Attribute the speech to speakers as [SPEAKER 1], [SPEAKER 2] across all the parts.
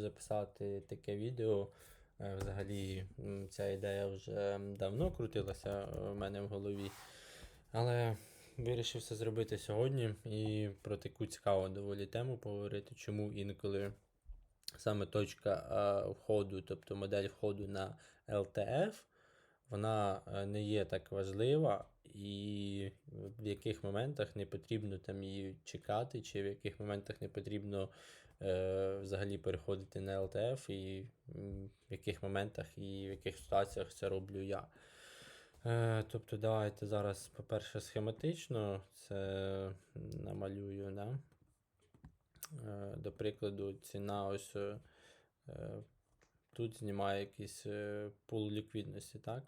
[SPEAKER 1] записати таке відео. Е, Взагалі, ця ідея вже давно крутилася е, в мене в голові. Але вирішив це зробити сьогодні і про таку цікаву доволі тему поговорити, чому інколи саме точка е, входу, тобто модель входу на LTF, вона не є так важлива, і в яких моментах не потрібно там її чекати, чи в яких моментах не потрібно взагалі переходити на LTF, і в яких моментах і в яких ситуаціях це роблю я. Е, тобто, давайте зараз, по-перше, схематично це намалюю. Да? Е, До прикладу, ціна ось е, е, тут знімає якийсь е, пул ліквідності, так?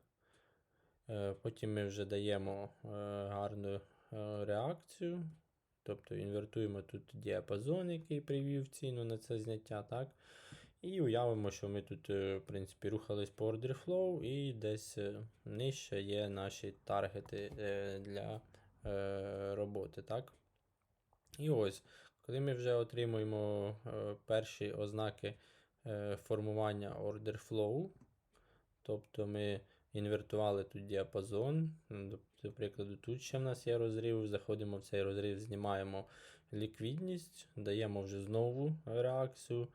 [SPEAKER 1] Е, Потім ми вже даємо е, гарну е, реакцію. Тобто інвертуємо тут діапазон, який привів ціну на це зняття, так? І уявимо, що ми тут, е, в принципі, рухались по order flow, і десь е, нижче є наші таргети е, для роботи, так? І ось, коли ми вже отримуємо перші ознаки формування order flow, тобто ми інвертували тут діапазон, до, до прикладу, тут ще в нас є розрив, заходимо в цей розрив, знімаємо ліквідність, даємо вже знову реакцію.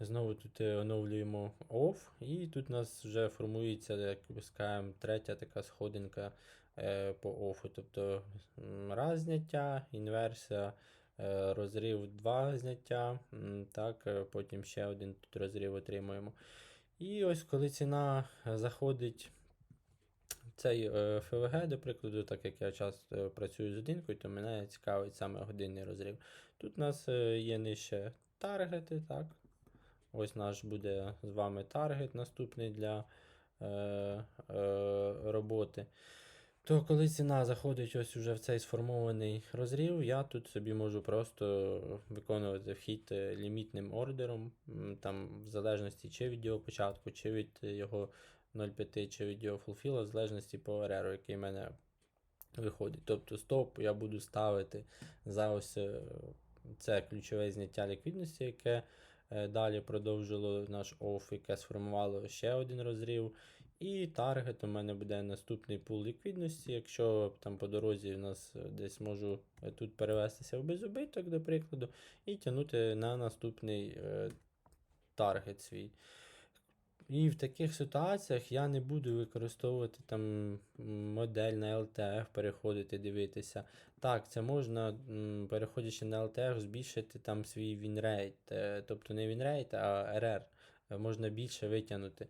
[SPEAKER 1] Знову тут е, оновлюємо off, і тут у нас вже формується, як скажемо, третя така сходинка е, по офу. Тобто раз зняття, інверсія, е, розрив два зняття, так, потім ще один тут розрив отримуємо. І ось коли ціна заходить цей е, ФВГ, до прикладу, так як я часто працюю з годинкою, то мене цікавить саме годинний розрив. Тут у нас е, є нижче таргети, так. Ось наш буде з вами таргет наступний для е, е, роботи. То коли ціна заходить ось уже в цей сформований розрив, я тут собі можу просто виконувати вхід е, лімітним ордером, там в залежності чи від його початку, чи від його 0,5, чи від його фулфіла, в залежності по РР, який в мене виходить. Тобто стоп я буду ставити за ось е, це ключове зняття ліквідності, яке е, далі продовжило наш оф, яке сформувало ще один розрив. І таргет у мене буде наступний пул ліквідності. Якщо там по дорозі у нас е, десь можу тут перевестися в безубиток, до прикладу, і тягнути на наступний е, таргет свій. І в таких ситуаціях я не буду використовувати там модель на LTF, переходити, дивитися. Так, це можна, переходячи на LTF, збільшити там свій вінрейт. е, Тобто не вінрейт, а RR. Е, Можна більше витягнути.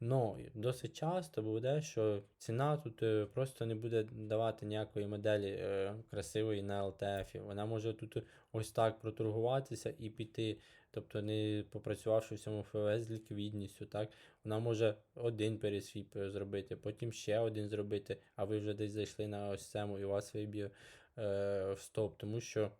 [SPEAKER 1] Но досить часто буде, що ціна тут е, просто не буде давати ніякої моделі е, красивої на LTF. Вона може тут ось так проторгуватися і піти. Тобто, не попрацювавши в цьому ФВС з ліквідністю, так, вона може один пересвіп зробити, потім ще один зробити, а ви вже десь зайшли на ось цьому і у вас виб'є е, в стоп, тому що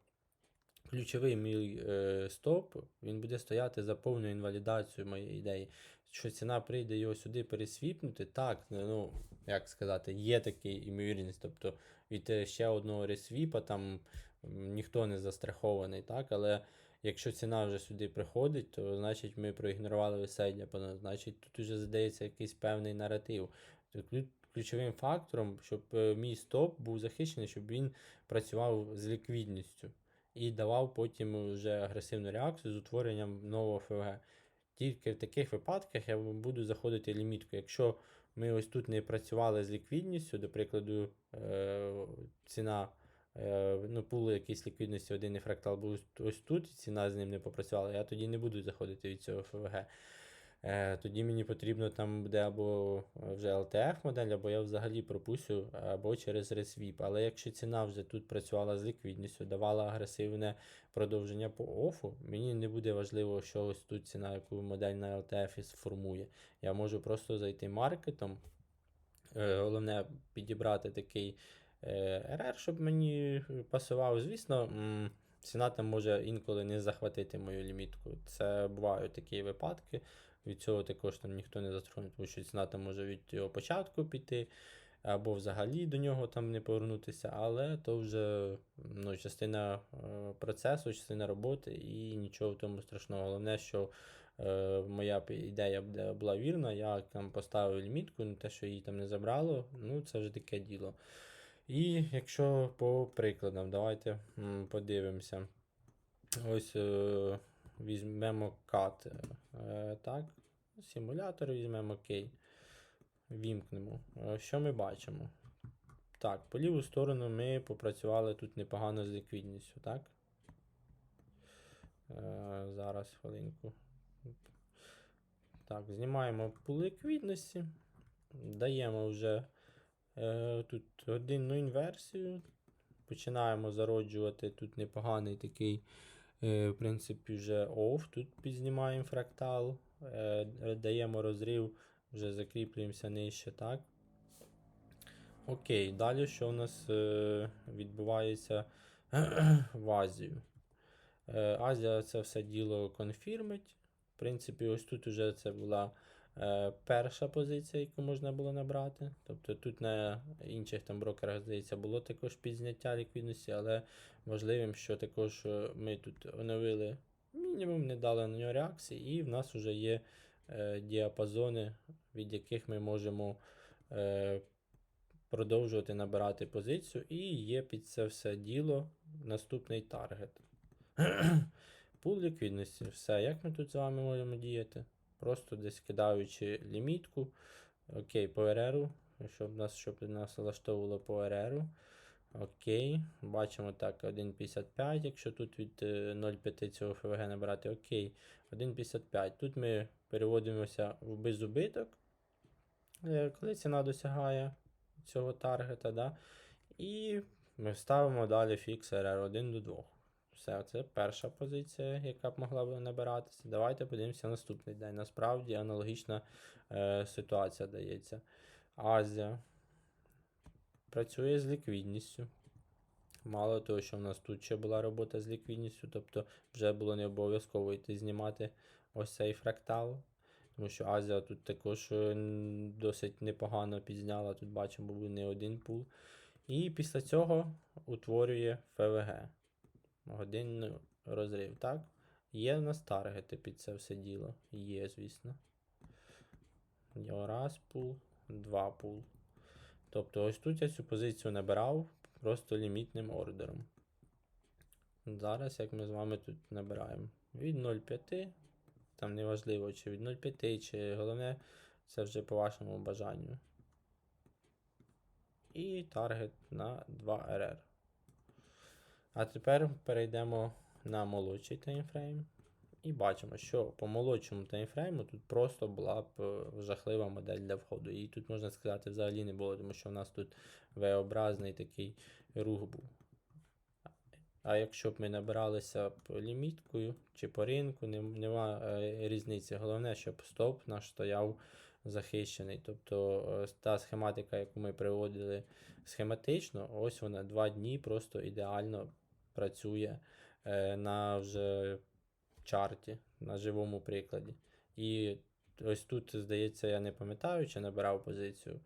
[SPEAKER 1] ключовий мій е, стоп, він буде стояти за повну інвалідацію моєї ідеї. Що ціна прийде його сюди пересвіпнути, так, ну, як сказати, є така імовірність. Тобто від е, ще одного ресвіпа там ніхто не застрахований, так, але якщо ціна вже сюди приходить, то значить ми проігнорували веселля, бо, значить тут вже задається якийсь певний наратив. Ключовим фактором, щоб е, мій стоп був захищений, щоб він працював з ліквідністю і давав потім вже агресивну реакцію з утворенням нового ФВГ. Тільки в таких випадках я буду заходити лімітку. Якщо ми ось тут не працювали з ліквідністю, до прикладу, е, ціна, е, ну, пул якісь ліквідності, один фрактал був ось тут, і ціна з ним не попрацювала, я тоді не буду заходити від цього ФВГ. Е, тоді мені потрібно там буде або вже LTF модель, або я взагалі пропустю, або через ResVip. Але якщо ціна вже тут працювала з ліквідністю, давала агресивне продовження по офу, мені не буде важливо, що ось тут ціна, яку модель на LTF сформує. Я можу просто зайти маркетом. Е, Головне підібрати такий е, RR, щоб мені пасував. Звісно, ціна там може інколи не захватити мою лімітку. Це бувають такі випадки. Від цього також там ніхто не застрахований, тому що ціна там може від його початку піти, або взагалі до нього там не повернутися, але то вже ну, частина е, процесу, частина роботи і нічого в тому страшного. Головне, що е, моя ідея була вірна, я там поставив лімітку, те, що її там не забрало, ну це вже таке діло. І якщо по прикладам, давайте подивимося. Ось е, візьмемо кат. Е, так, симулятор візьмемо окей. Вімкнемо. Е, Що ми бачимо? Так, по ліву сторону ми попрацювали тут непогано з ліквідністю, так? Е, зараз хвилинку. Так, знімаємо пул ліквідності. Даємо вже тут годинну інверсію. Починаємо зароджувати тут непоганий такий, в принципі, вже off. Тут підзнімаємо фрактал, е, даємо розрив, вже закріплюємося нижче, так? Окей, далі що у нас е, відбувається в Азію? Е, Азія це все діло конфірмить. В принципі, ось тут вже це була е, перша позиція, яку можна було набрати. Тобто тут на інших там брокерах, здається, було також підзняття ліквідності, але важливим, що також е, ми тут оновили мінімум, не дали на нього реакції, і в нас вже є е, діапазони, від яких ми можемо е, продовжувати набирати позицію, і є під це все діло наступний таргет. Пул ліквідності. Все, як ми тут з вами можемо діяти? Просто десь кидаючи лімітку. Окей, по РРу, щоб нас, щоб нас влаштовувало по РРу. Окей, бачимо так, 1.55, якщо тут від е, 0,5 цього ФВГ набрати, окей, 1.55. Тут ми переводимося в безубиток, е, коли ціна досягає цього таргета, да? і ми ставимо далі фікс RR 1 до 2. Все, це перша позиція, яка б могла б набиратися. Давайте подивимося наступний день. Насправді аналогічна е, ситуація дається. Азія працює з ліквідністю. Мало того, що в нас тут ще була робота з ліквідністю, тобто вже було не обов'язково йти знімати ось цей фрактал. Тому що Азія тут також е, досить непогано підзняла. Тут бачимо, був не один пул. І після цього утворює ФВГ. Годинний розрив, так? Є в нас таргети під це все діло. Є, звісно. Є раз пул, два пул. Тобто ось тут я цю позицію набирав просто лімітним ордером. Зараз, як ми з вами тут набираємо від 0,5, там неважливо, чи від 0,5, чи головне, це вже по вашому бажанню. І таргет на 2 RR. А тепер перейдемо на молодший таймфрейм. І бачимо, що по молодшому таймфрейму тут просто була б е, жахлива модель для входу. І тут можна сказати, взагалі не було, тому що в нас тут V-образний такий рух був. А якщо б ми набиралися б ліміткою чи по ринку, нем- нема е, різниці. Головне, щоб стоп наш стояв захищений. Тобто е, та схематика, яку ми приводили схематично, ось вона два дні просто ідеально працює е, на вже чарті, на живому прикладі. І ось тут, здається, я не пам'ятаю, чи набирав позицію.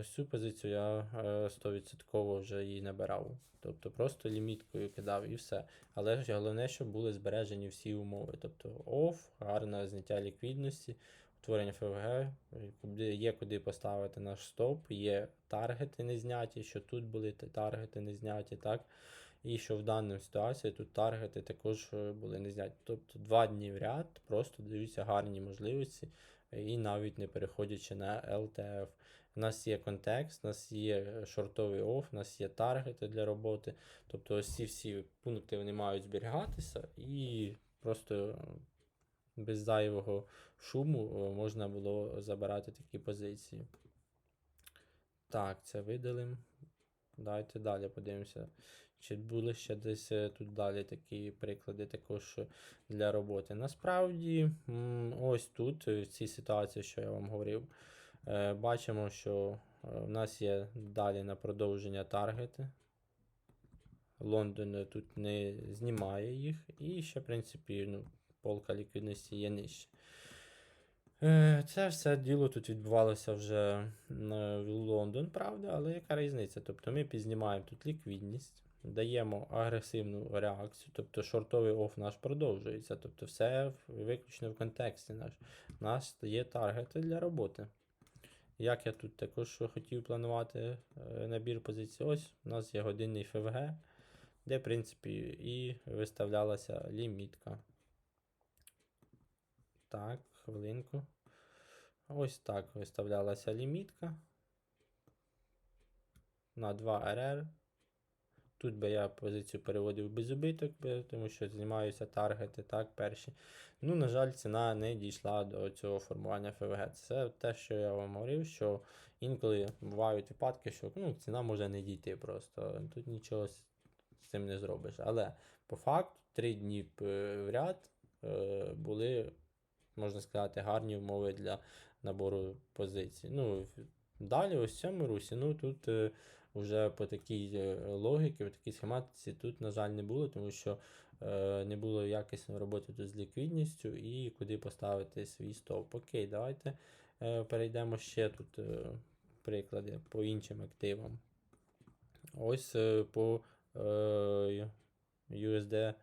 [SPEAKER 1] Ось цю позицію я е, 100% вже її набирав. Тобто просто ліміткою кидав і все. Але головне, щоб були збережені всі умови. Тобто OFF, гарне зняття ліквідності, утворення ФВГ, е, є куди поставити наш стоп, є таргети не зняті, що тут були таргети не зняті, так? І що в даній ситуації тут таргети також е, були не зняті. Тобто два дні в ряд просто даються гарні можливості, е, і навіть не переходячи на LTF. У нас є контекст, у нас є шортовий оф, у нас є таргети для роботи. Тобто ось ці всі пункти вони мають зберігатися і просто е, без зайвого шуму е, можна було забирати такі позиції. Так, це видалимо. Давайте далі подивимося. Чи були ще десь е, тут далі такі приклади також е, для роботи. Насправді, ось тут, е, в цій ситуації, що я вам говорив, е, бачимо, що е, в нас є далі на продовження таргети. Лондон е, тут не знімає їх, і ще, в принципі, ну, полка ліквідності є нижче. Е, Це все діло тут відбувалося вже е, в Лондон, правда, але яка різниця? Тобто ми підзнімаємо тут ліквідність. Даємо агресивну реакцію, тобто шортовий оф наш продовжується. Тобто все виключно в контексті наш. У нас є таргети для роботи. Як я тут також хотів планувати е, набір позицій, ось у нас є годинний ФВГ, де, в принципі, і виставлялася лімітка. Так, хвилинку. Ось так виставлялася лімітка на 2 РР. Тут би я позицію переводив без убиток, тому що знімаються таргети, так, перші. Ну, на жаль, ціна не дійшла до цього формування ФВГ. Це те, що я вам говорив, що інколи бувають випадки, що ну, ціна може не дійти просто. Тут нічого з, цим не зробиш. Але по факту 3 дні п- в ряд е, були, можна сказати, гарні умови для набору позицій. Ну, далі, ось в цьому русі, ну тут. Уже по такій е, логіці, по такій схематиці тут, на жаль, не було, тому що е, не було якісної роботи тут з ліквідністю і куди поставити свій стоп. Окей, давайте е, перейдемо ще тут приклади по іншим активам. Ось по USD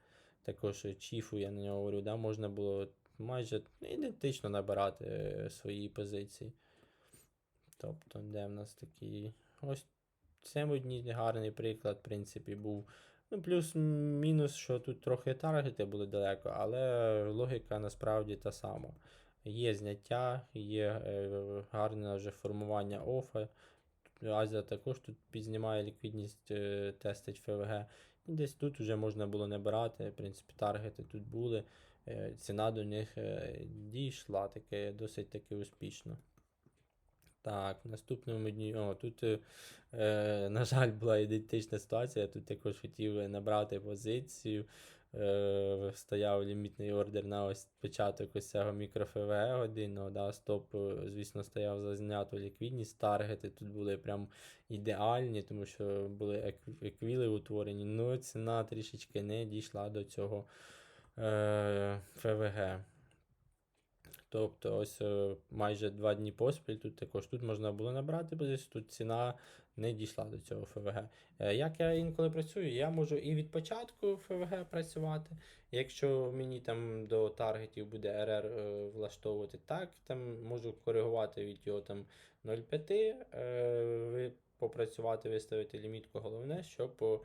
[SPEAKER 1] також чіфу, я на нього говорю, да, можна було майже ідентично набирати свої позиції. Тобто, де в нас такі. Ось це одні гарний приклад, в принципі, був. Ну, плюс-мінус, що тут трохи таргети були далеко, але логіка насправді та сама. Є зняття, є е, гарне вже формування офа. Азія також тут підзнімає ліквідність, е, тестить ФВГ. І десь тут вже можна було набирати. В принципі, таргети тут були. Е, ціна до них дійшла таке, досить таки успішно. Так, в наступному дні. О, тут, е, е, на жаль, була ідентична ситуація. Я тут також хотів набрати позицію. Е, стояв лімітний ордер на ось початок ось цього мікрофВГ годинного. Да, стоп, е, звісно, стояв за зняту ліквідність. Таргети тут були прям ідеальні, тому що були еквіли утворені. Ну, ціна трішечки не дійшла до цього е, ФВГ. Тобто ось е, майже два дні поспіль тут також тут можна було набрати позицію, тут ціна не дійшла до цього ФВГ. Е, Як я інколи працюю, я можу і від початку ФВГ працювати. Якщо мені там до таргетів буде РР е, влаштовувати так, там можу коригувати від його там 0,5, е, ви попрацювати, виставити лімітку. Головне, щоб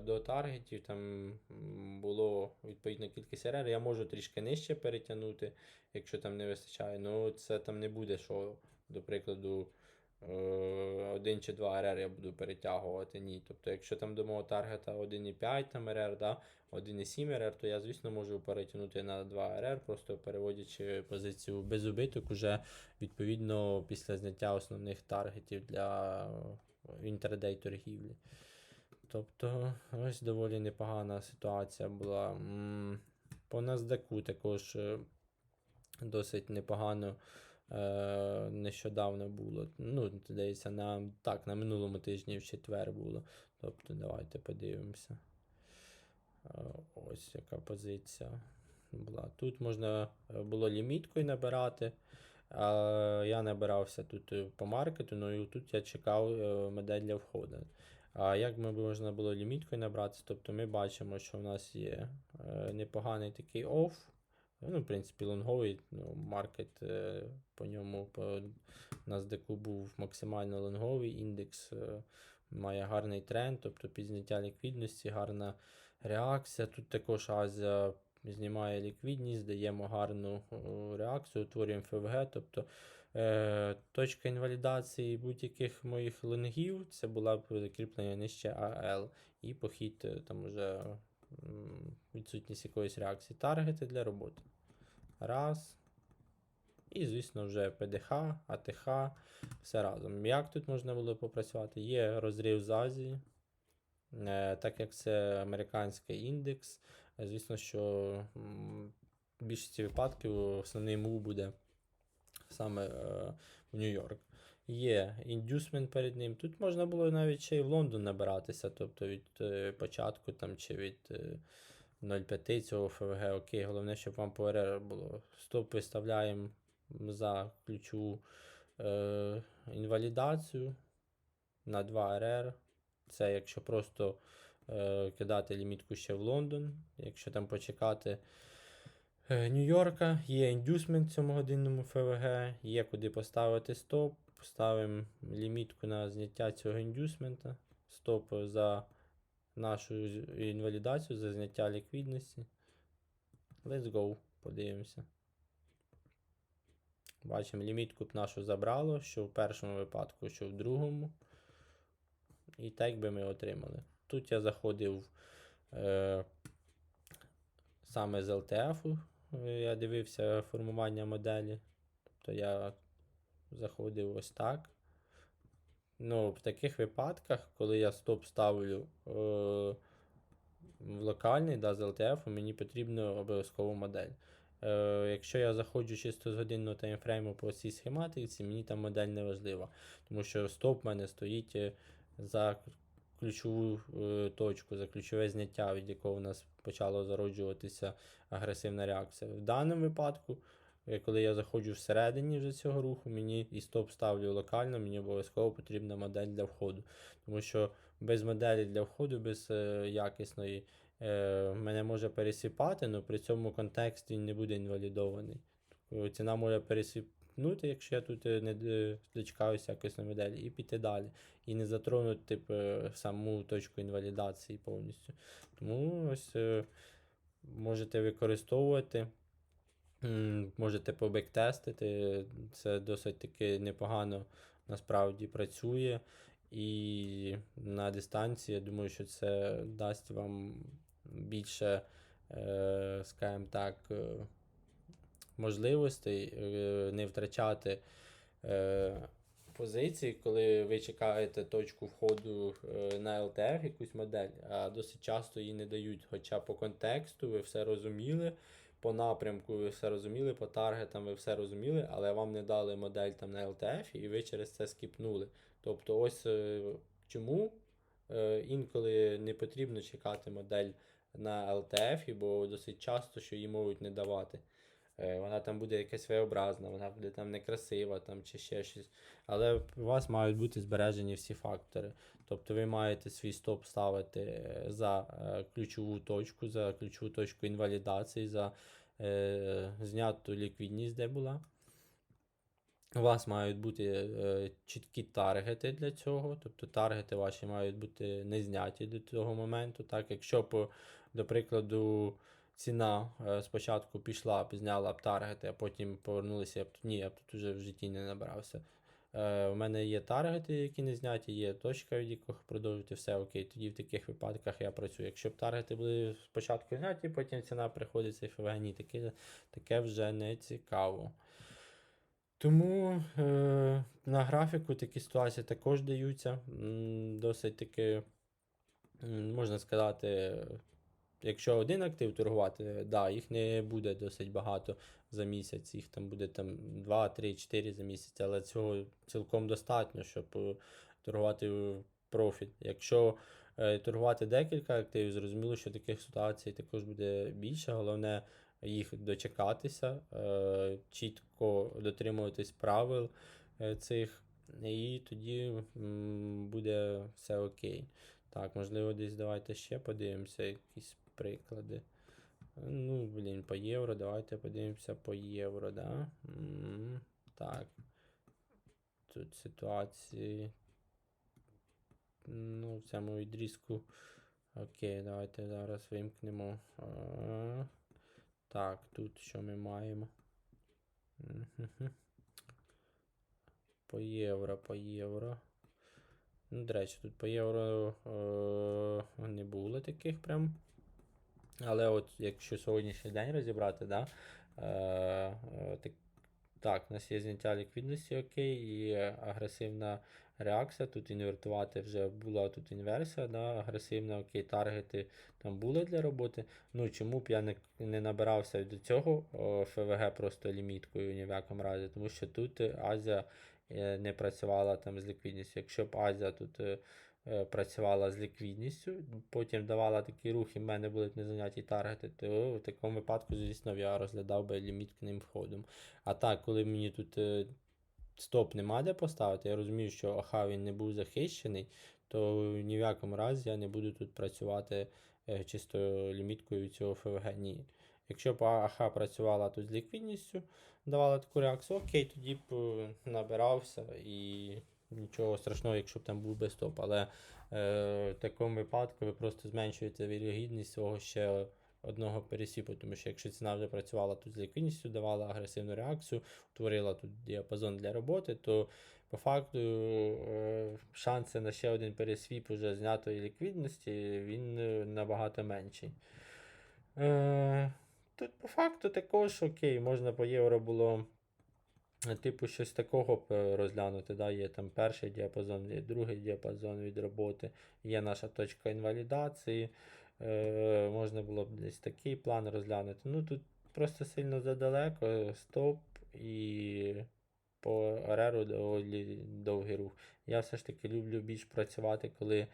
[SPEAKER 1] до таргетів там було відповідна кількість РР. Я можу трішки нижче перетягнути, якщо там не вистачає. Ну, це там не буде, що, до прикладу, е, 1 чи 2 РР я буду перетягувати. Ні. Тобто, якщо там до мого таргета 1,5 там РР, да, 1,7 РР, то я, звісно, можу перетягнути на 2 РР, просто переводячи позицію без убиток, уже відповідно після зняття основних таргетів для е, інтердей торгівлі. Тобто, ось доволі непогана ситуація була. По NASDAQ також е, досить непогано е, нещодавно було. Ну, здається, на, так, на минулому тижні в четвер було. Тобто, давайте подивимося. Е, Ось яка позиція була. Тут можна е, було ліміткою набирати. Я набирався тут по маркету, ну і тут я чекав модель для входу. А як ми можна було ліміткою набратися? Тобто ми бачимо, що в нас є е, непоганий такий офф. Ну, в принципі, лонговий ну, маркет е, по ньому по NASDAQ був максимально лонговий, індекс е, має гарний тренд, тобто підзняття ліквідності, гарна реакція. Тут також Азія знімає ліквідність, даємо гарну реакцію, утворюємо ФВГ. Тобто точка інвалідації будь-яких моїх лонгів це була б закріплення нижче АЛ і похід е, там уже відсутність якоїсь реакції. Таргети для роботи. Раз. І, звісно, вже ПДХ, АТХ, все разом. Як тут можна було попрацювати? Є розрив з Азії. Е, Так як це американський індекс, е, звісно, що в більшості випадків основний мув буде саме е, в Нью-Йорк. Є індюсмент перед ним. Тут можна було навіть ще й в Лондон набиратися, тобто від е, початку там, чи від е, 0,5 цього ФВГ. Окей, головне, щоб вам по РР було. Стоп виставляємо за ключову е, інвалідацію на 2 РР. Це якщо просто е, кидати лімітку ще в Лондон, якщо там почекати. Е, Нью-Йорка, є індюсмент в цьому годинному ФВГ, є куди поставити стоп. Ставимо лімітку на зняття цього індюсмента. Стоп за нашу інвалідацію, за зняття ліквідності. Let's go, подивимося. Бачимо, лімітку б нашу забрало, що в першому випадку, що в другому. І так би ми отримали. Тут я заходив е, саме з LTF. Я дивився формування моделі. Тобто я заходив ось так. Ну, в таких випадках, коли я стоп ставлю е, в локальний да, з LTF, мені потрібно обов'язково модель. Е, якщо я заходжу чисто з годинного таймфрейму по цій схематиці, мені там модель не важлива. Тому що стоп в мене стоїть е, за ключову е, точку, за ключове зняття, від якого у нас почало зароджуватися агресивна реакція. В даному випадку, е, коли я заходжу всередині вже цього руху, мені і стоп ставлю локально, мені обов'язково потрібна модель для входу. Тому що без моделі для входу, без е, якісної, мене може пересипати, але при цьому контекст він не буде інвалідований. Тобто Ціна може пересипнути, якщо я тут е, не д- дочекаюся якісної моделі, і піти далі. І не затронути типу, е, саму точку інвалідації повністю. Тому ось е, можете використовувати. Можете побектестити, це досить таки непогано насправді працює. І на дистанції, я думаю, що це дасть вам більше, е, скажімо так, е, можливостей е, не втрачати е, позиції, коли ви чекаєте точку входу е, на LTF, якусь модель, а досить часто її не дають. Хоча по контексту ви все розуміли, по напрямку ви все розуміли, по таргетам ви все розуміли, але вам не дали модель там на LTF, і ви через це скіпнули. Тобто, ось чому інколи не потрібно чекати модель на LTF, бо досить часто, що її можуть не давати. Е, Вона там буде якась своєобразна, вона буде там некрасива там, чи ще щось. Але у вас мають бути збережені всі фактори. Тобто ви маєте свій стоп ставити е, за е, ключову точку, за ключову точку інвалідації, за е, зняту ліквідність, де була. У вас мають бути е, чіткі таргети для цього. Тобто таргети ваші мають бути не зняті до цього моменту. Так, якщо б, до прикладу, ціна е, спочатку пішла, б, зняла б таргети, а потім повернулися, я б ні, я б тут вже в житті не набрався. Е, у мене є таргети, які не зняті, є точка, від яких продовжити все окей. Тоді в таких випадках я працюю. Якщо б таргети були спочатку зняті, потім ціна приходить цей ФВГ, ні, таке, таке вже не цікаво. Тому е, на графіку такі ситуації також даються. Досить таки, можна сказати, якщо один актив торгувати, да, їх не буде досить багато за місяць, їх там буде там 2, 3, 4 за місяць, але цього цілком достатньо, щоб е, торгувати в профіт. Якщо е, торгувати декілька активів, зрозуміло, що таких ситуацій також буде більше. Головне їх дочекатися, е, чітко дотримуватись правил е, цих, і тоді м, буде все окей. Так, можливо, десь давайте ще подивимося якісь приклади. Ну, блін, по євро, давайте подивимося по євро, да? М, Так. Тут ситуації. Ну, в цьому відрізку. Окей, давайте зараз вимкнемо. Так, тут що ми маємо? По євро, по євро. Ну, до речі, тут по євро е, не було таких прям. Але от якщо сьогоднішній день розібрати, да, е, е, так, так, у нас є зняття ліквідності, окей, і агресивна реакція. Тут інвертувати вже була тут інверсія, да, агресивна, окей, таргети там були для роботи. Ну чому б я не, не набирався до цього ФВГ просто ліміткою ні в якому разі, тому що тут Азія е, не працювала там з ліквідністю. Якщо б Азія тут е, працювала з ліквідністю, потім давала такі рухи, в мене будуть незайняті таргети, то в такому випадку, звісно, я розглядав би ліміткним входом. А так, коли мені тут е, стоп нема де поставити, я розумію, що аха він не був захищений, то ні в якому разі я не буду тут працювати е, чисто ліміткою цього ФВГ. Ні. Якщо б АХ працювала тут з ліквідністю, давала таку реакцію, окей, тоді б е, набирався і нічого страшного, якщо б там був би стоп. Але е, в такому випадку ви просто зменшуєте вірогідність свого ще одного пересіпу, тому що якщо ціна вже працювала тут з ліквідністю, давала агресивну реакцію, утворила тут діапазон для роботи, то по факту е, шанси на ще один пересвіп уже знятої ліквідності він е, набагато менший. Е, тут по факту також окей, можна по євро було типу щось такого е, розглянути. Да? Є там перший діапазон, є другий діапазон від роботи, є наша точка інвалідації. Е, можна було б десь такий план розглянути. Ну тут просто сильно задалеко, стоп і по РРу доволі довгий рух. Я все ж таки люблю більш працювати, коли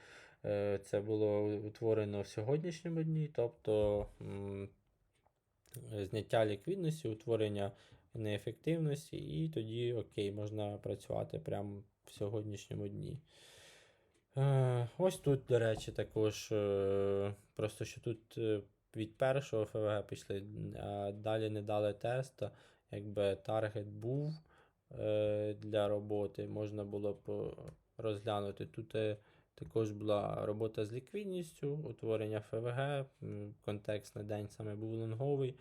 [SPEAKER 1] е, це було утворено в сьогоднішньому дні, тобто зняття ліквідності, утворення неефективності, і тоді окей, можна працювати прямо в сьогоднішньому дні. Е, Ось тут, до речі, також е, просто що тут е, від першого ФВГ пішли, а далі не дали теста, якби таргет був для роботи, можна було б розглянути. Тут також була робота з ліквідністю, утворення ФВГ, контекст на день саме був лонговий.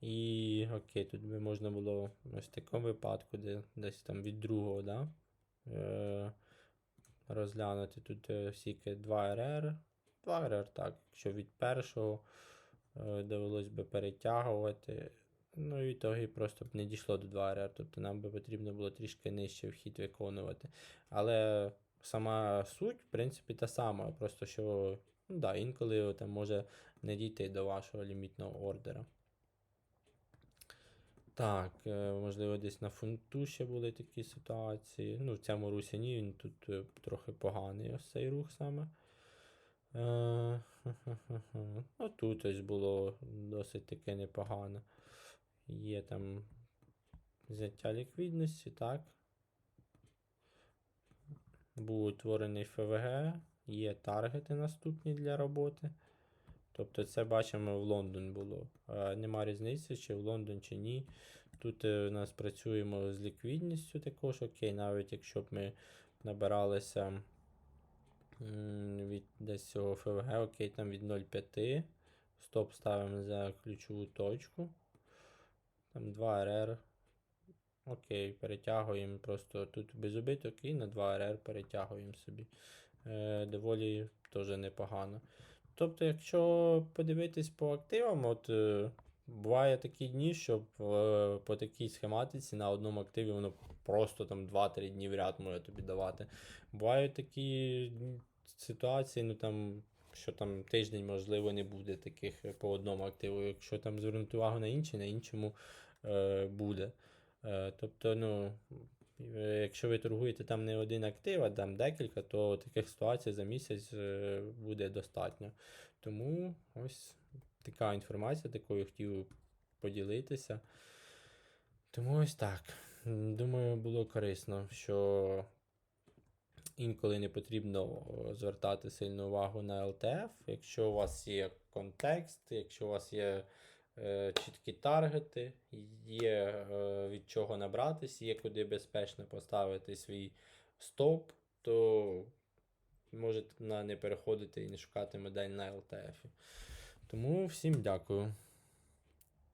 [SPEAKER 1] І окей, тут би можна було ось в такому випадку, де десь там від другого, да? е, розглянути. Тут стільки 2 РР. 2 РР, так, якщо від першого е, довелось би перетягувати. Ну і ітоги просто б не дійшло до 2 РР, тобто нам би потрібно було трішки нижче вхід виконувати. Але сама суть, в принципі, та сама. Просто що ну, да, інколи там може не дійти до вашого лімітного ордера. Так, е, можливо, десь на фунту ще були такі ситуації. Ну, в цьому русі ні, він тут е, трохи поганий ось цей рух саме. Е. Ну, тут ось було досить таке непогано. Є там взяття ліквідності, так. Був утворений ФВГ, є таргети наступні для роботи. Тобто це бачимо в Лондон було. Е, Нема різниці, чи в Лондон, чи ні. Тут е, у нас працюємо з ліквідністю також, окей, навіть якщо б ми набиралися від десь цього ФВГ, окей, там від 0,5. Стоп ставимо за ключову точку. Там 2 РР. Окей, перетягуємо просто тут без убиток і на 2 РР перетягуємо собі. Е, доволі теж непогано. Тобто, якщо подивитись по активам, от е, буває такі дні, що е, по такій схематиці на одному активі воно просто там 2-3 дні в ряд може тобі давати. Бувають такі ситуації, ну там, що там тиждень, можливо, не буде таких е, по одному активу. Якщо там звернути увагу на інші, на іншому е, буде. Е, тобто, ну. Е, Якщо ви торгуєте там не один актив, а там декілька, то таких ситуацій за місяць е, буде достатньо. Тому ось така інформація, такою хотів поділитися. Тому ось так. Думаю, було корисно, що інколи не потрібно звертати сильну увагу на LTF. Якщо у вас є контекст, якщо у вас є е, чіткі таргети, є е, від чого набратись, є куди безпечно поставити свій стоп, то можете не переходити і не шукати модель на LTF. Тому всім дякую.